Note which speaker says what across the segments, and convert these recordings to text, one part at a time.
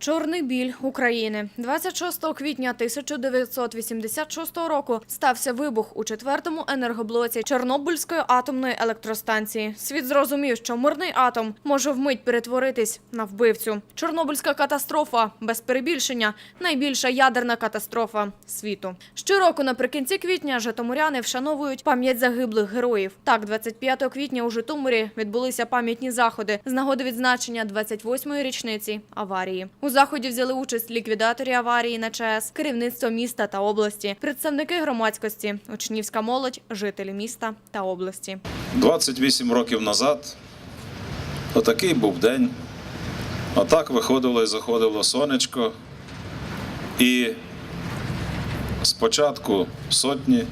Speaker 1: Чорний біль України 26 квітня 1986 року стався вибух у четвертому енергоблоці Чорнобильської атомної електростанції. Світ зрозумів, що мирний атом може вмить перетворитись на вбивцю. Чорнобильська катастрофа без перебільшення найбільша ядерна катастрофа світу. Щороку наприкінці квітня житомиряни вшановують пам'ять загиблих героїв. Так, 25 квітня у Житомирі відбулися пам'ятні заходи з нагоди відзначення 28-ї річниці аварії. У заході взяли участь ліквідаторі аварії на ЧАЕС, керівництво міста та області, представники громадськості, учнівська молодь, жителі міста та області.
Speaker 2: 28 років назад отакий був день. Отак виходило і заходило сонечко. І спочатку сотні,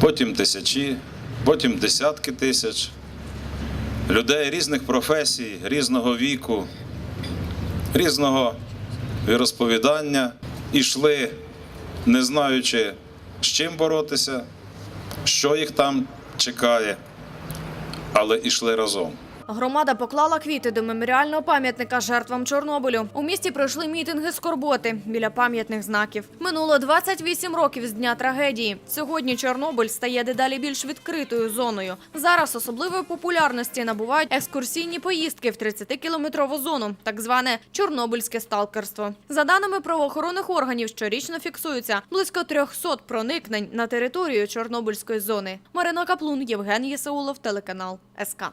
Speaker 2: потім тисячі, потім десятки тисяч людей різних професій, різного віку, різного віросповідання ішли, не знаючи, з чим боротися, що їх там чекає але ішли разом.
Speaker 1: Громада поклала квіти до меморіального пам'ятника жертвам Чорнобилю. У місті пройшли мітинги скорботи біля пам'ятних знаків. Минуло 28 років з дня трагедії. Сьогодні Чорнобиль стає дедалі більш відкритою зоною. Зараз особливої популярності набувають екскурсійні поїздки в 30-кілометрову зону, так зване чорнобильське сталкерство. За даними правоохоронних органів, щорічно фіксується близько 300 проникнень на територію Чорнобильської зони. Марина Каплун, Євген Єсаулов, телеканал СК.